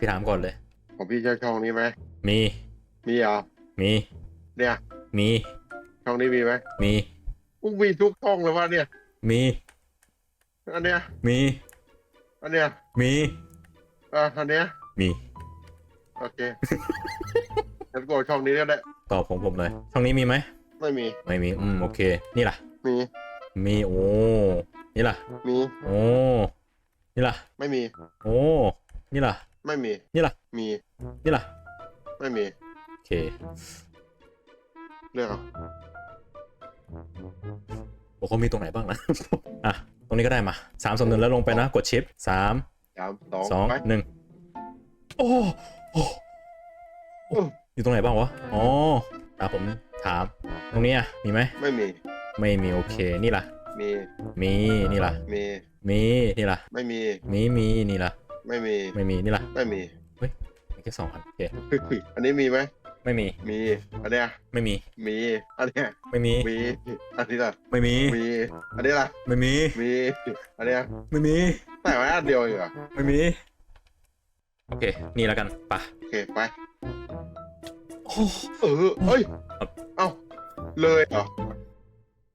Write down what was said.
พี่ถามก่อนเลย ของพี่ใช่ช่องนี้ไหมมี มีเหรอมี เนี่ย มี ช่องนี้มีไหมมี อุ้งมีทุกช่องเลยวะเนี่ย มี อันเนี้ย มี อันเนี้ย มี อะอันเนี้ย มี โอเค งั้นกดช่องนี้ก็ได้ ตอบของผมเลยช่องนี้มีไหม ไม่มี ไม่มี อืม โอเค นี่ล่ะ มี มี โอ้ นี่ล่ะ มี โอ้ นี่ล่ะ ไม่มี โอ้ นี่ล่ะ ไม่มี นี่ล่ะ มี นี่ล่ะ ไม่มี โอเค เลือกเอาบอกเขามีตรงไหนบ้างนะ อะ ตรงนี้ก็ได้มาสามสองหนึ่งแล้วลงไปนะ กดชิปสามสามสองสองไปหนึ่งโอ้โอ้โอ้อยู่ตรงไหนบ้างวะ อ๋ออะผมถาม ตรงนี้อะ มีไหม ไม่มี ไม่มีโอเค นี่ล่ะ มี มี นี่ล่ะ มี มี นี่ล่ะ ไม่มี มีมีนี่ล่ะ ไม่มี ไม่มีนี่ล่ะไม่มี มีแค่สองอันโอเคอันนี้มีไหม ไม่มี มี อันเนี้ย ไม่มี มี อันเนี้ย ไม่มี มี อันนี้ล่ะ ไม่มี มี อันนี้ล่ะ ไม่มี มี อันเนี้ย ไม่มี แต่ไว้อันเดียวเองเหรอไม่มี โอเค นี่แล้วกันไปะโอเค ไป โอ้ เออเอ้ยครับเอ้า เลยเหรอ